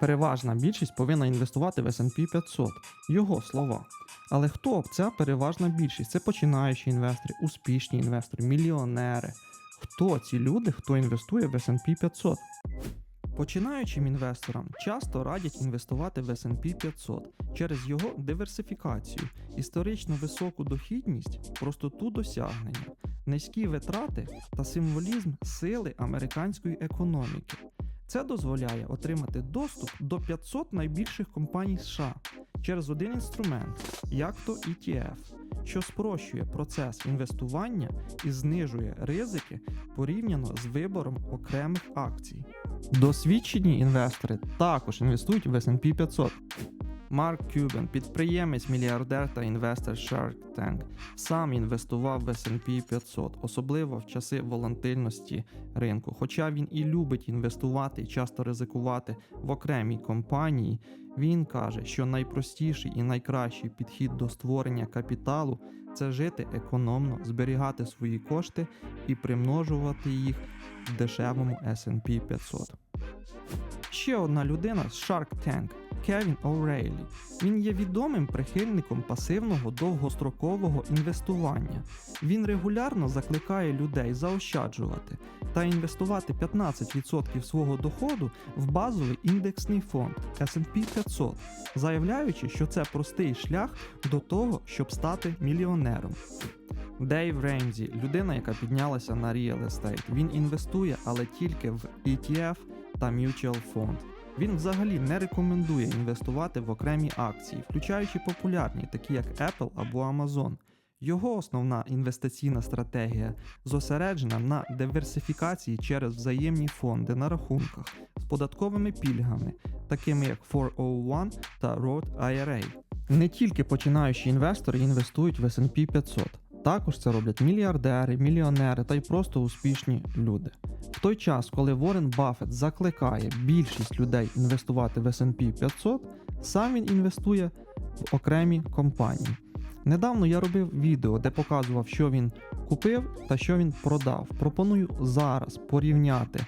Переважна більшість повинна інвестувати в S&P 500. Його слова. Але хто ця переважна більшість? Це починаючі інвестори, успішні інвестори, мільйонери. Хто ці люди, хто інвестує в S&P 500? Починаючим інвесторам часто радять інвестувати в S&P 500 через його диверсифікацію, історично високу дохідність, простоту досягнення, низькі витрати та символізм сили американської економіки. Це дозволяє отримати доступ до 500 найбільших компаній США через один інструмент, як то ETF, що спрощує процес інвестування і знижує ризики порівняно з вибором окремих акцій. Досвідчені інвестори також інвестують в S&P 500. Марк Кюбен, підприємець, мільярдер та інвестор Shark Tank, сам інвестував в S&P 500, особливо в часи волатильності ринку. Хоча він і любить інвестувати і часто ризикувати в окремій компанії, він каже, що найпростіший і найкращий підхід до створення капіталу це жити економно, зберігати свої кошти і примножувати їх в дешевому S&P 500. Ще одна людина з Shark Tank Кевін О'Рейлі. Він є відомим прихильником пасивного довгострокового інвестування. Він регулярно закликає людей заощаджувати та інвестувати 15% свого доходу в базовий індексний фонд S&P 500, заявляючи, що це простий шлях до того, щоб стати мільйонером. Дейв Реймзі, людина, яка піднялася на Real Estate. Він інвестує, але тільки в ETF та Mutual Fund. Він взагалі не рекомендує інвестувати в окремі акції, включаючи популярні, такі як Apple або Amazon. Його основна інвестиційна стратегія зосереджена на диверсифікації через взаємні фонди на рахунках з податковими пільгами, такими як 401 та Roth IRA. Не тільки починаючі інвестори інвестують в S&P 500. Також це роблять мільярдери, мільйонери та й просто успішні люди. В той час, коли Ворен Баффет закликає більшість людей інвестувати в S&P 500, сам він інвестує в окремі компанії. Недавно я робив відео, де показував, що він купив та що він продав. Пропоную зараз порівняти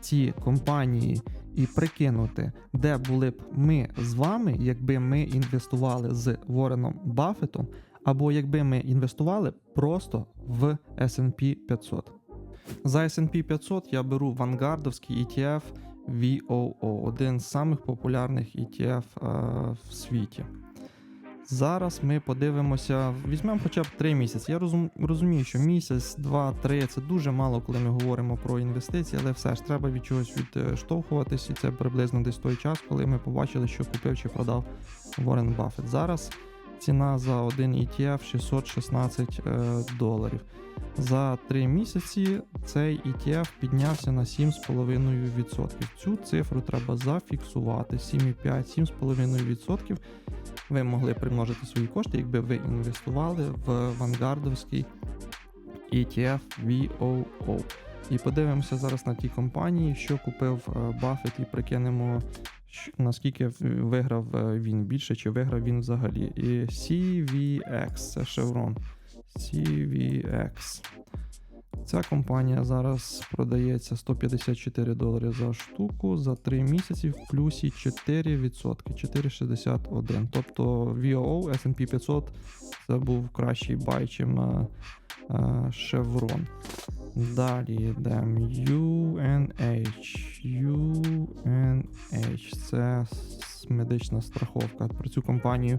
ці компанії і прикинути, де були б ми з вами, якби ми інвестували з Вореном Баффетом, або якби ми інвестували просто в S&P 500. За S&P 500 я беру вангардовський ETF VOO, один з самих популярних ETF е, в світі. Зараз ми подивимося, візьмемо хоча б 3 місяці. Я розум, розумію, що місяць, 2, 3 це дуже мало, коли ми говоримо про інвестиції, але все ж треба від чогось відштовхуватись, і це приблизно десь той час, коли ми побачили, що купив чи продав Warren Buffett. Зараз ціна за один ETF 616 е, доларів. За 3 місяці цей ETF піднявся на 7,5%. Цю цифру треба зафіксувати. 7,5-7,5%. Ви могли примножити свої кошти, якби ви інвестували в вангардовський ETF VOO. І подивимося зараз на ті компанії, що купив Баффет, і прикинемо, наскільки виграв е, він більше, чи виграв він взагалі. І CVX, це Chevron. CVX. Ця компанія зараз продається 154 долари за штуку за 3 місяці в плюсі 4%, 4,61. Тобто VOO S&P 500 це був кращий бай, чим е, е, Chevron. Далі йдемо UNH. UNH це медична страховка. Про цю компанію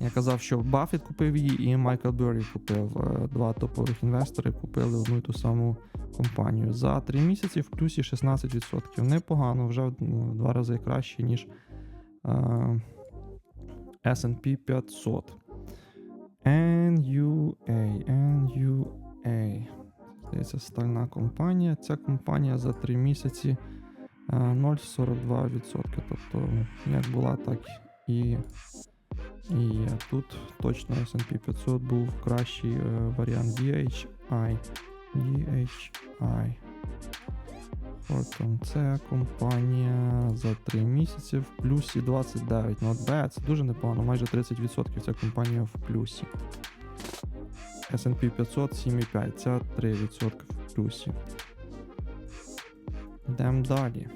я казав, що Баффет купив її, і Майкл Беррі купив. Е, Два топових інвестори купили одну і ту саму компанію. За 3 місяці в плюсі 16%. Непогано, вже ну, в два рази краще, ніж е, SP 500. NUA. NUA. Здається, стальна компанія. Ця компанія за 3 місяці е, 0,42%. Тобто, як була, так і і є. Тут точно S&P 500 був кращий е, варіант DHI. DHI. Потім це компанія за 3 місяці в плюсі 29. Not bad, це дуже непогано, майже 30% ця компанія в плюсі. S&P 500 7,5, ця 3% в плюсі. Йдемо далі.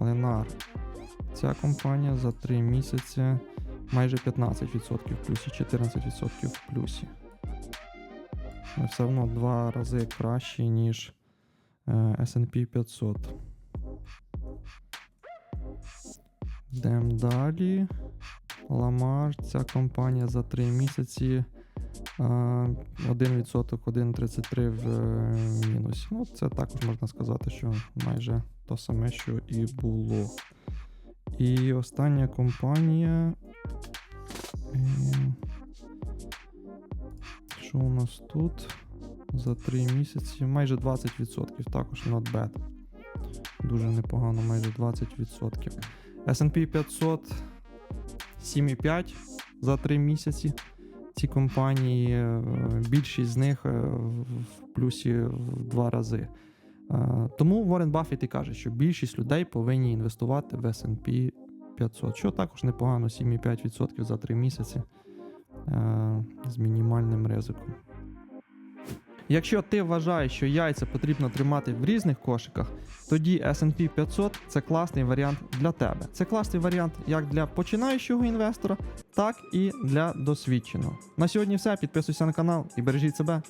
Ленар. Ця компанія за 3 місяці майже 15% в плюсі, 14% в плюсі. Але все одно два рази краще, ніж е, SP 500. Йдемо далі. Ламар, ця компанія за 3 місяці 1%, 1,33 в е, мінусі. Ну, це також можна сказати, що майже то саме, що і було. І остання компанія. е, Що у нас тут? За 3 місяці майже 20%, також not bad. Дуже непогано, майже 20%. SP 500 7,5 за 3 місяці. Ці компанії, е, більшість з них е, в плюсі в два рази. Е, Тому Ворен Баффет і каже, що більшість людей повинні інвестувати в SP 500, що також непогано 7,5% за 3 місяці з мінімальним ризиком. Якщо ти вважаєш, що яйця потрібно тримати в різних кошиках, тоді SP 500 це класний варіант для тебе. Це класний варіант як для починаючого інвестора, так і для досвідченого. На сьогодні все. Підписуйся на канал і бережіть себе.